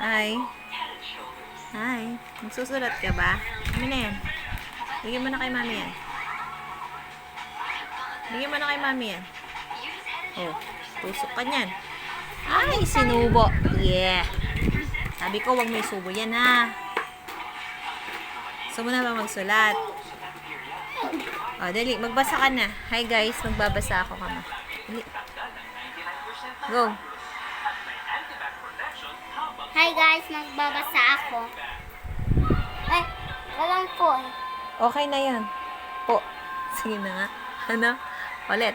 Hi. Hi. Magsusulat ka ba? Ano na yan? Bigyan mo na kay mami yan. Bigyan mo na kay mami yan. Oh, tusok ka niyan. Ay, sinubo. Yeah. Sabi ko, wag may subo yan ha. Gusto mo na ba magsulat? Oh, dali. Magbasa ka na. Hi guys, magbabasa ako kama. Dali. Go. Hi guys, magbabasa ako. Ay, walang po eh. Okay na yan. Po. Sige na nga. Ano? Ulit.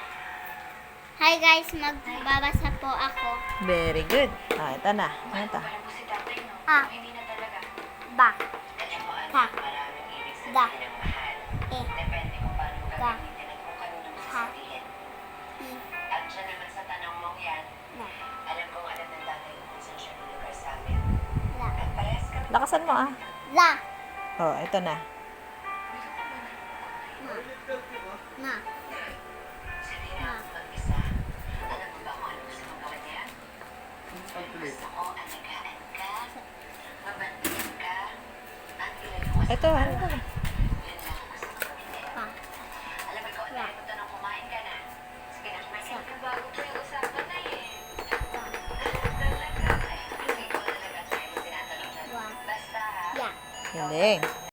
Hi guys, magbabasa po ako. Very good. Ah, ito na. Ano ito? A. Ba. Ta. Da. E. Ga. Lakasan mo ah. La. Oh, ito na. Ma. Ma. sa hirap mag-isa. Talaga. Ay,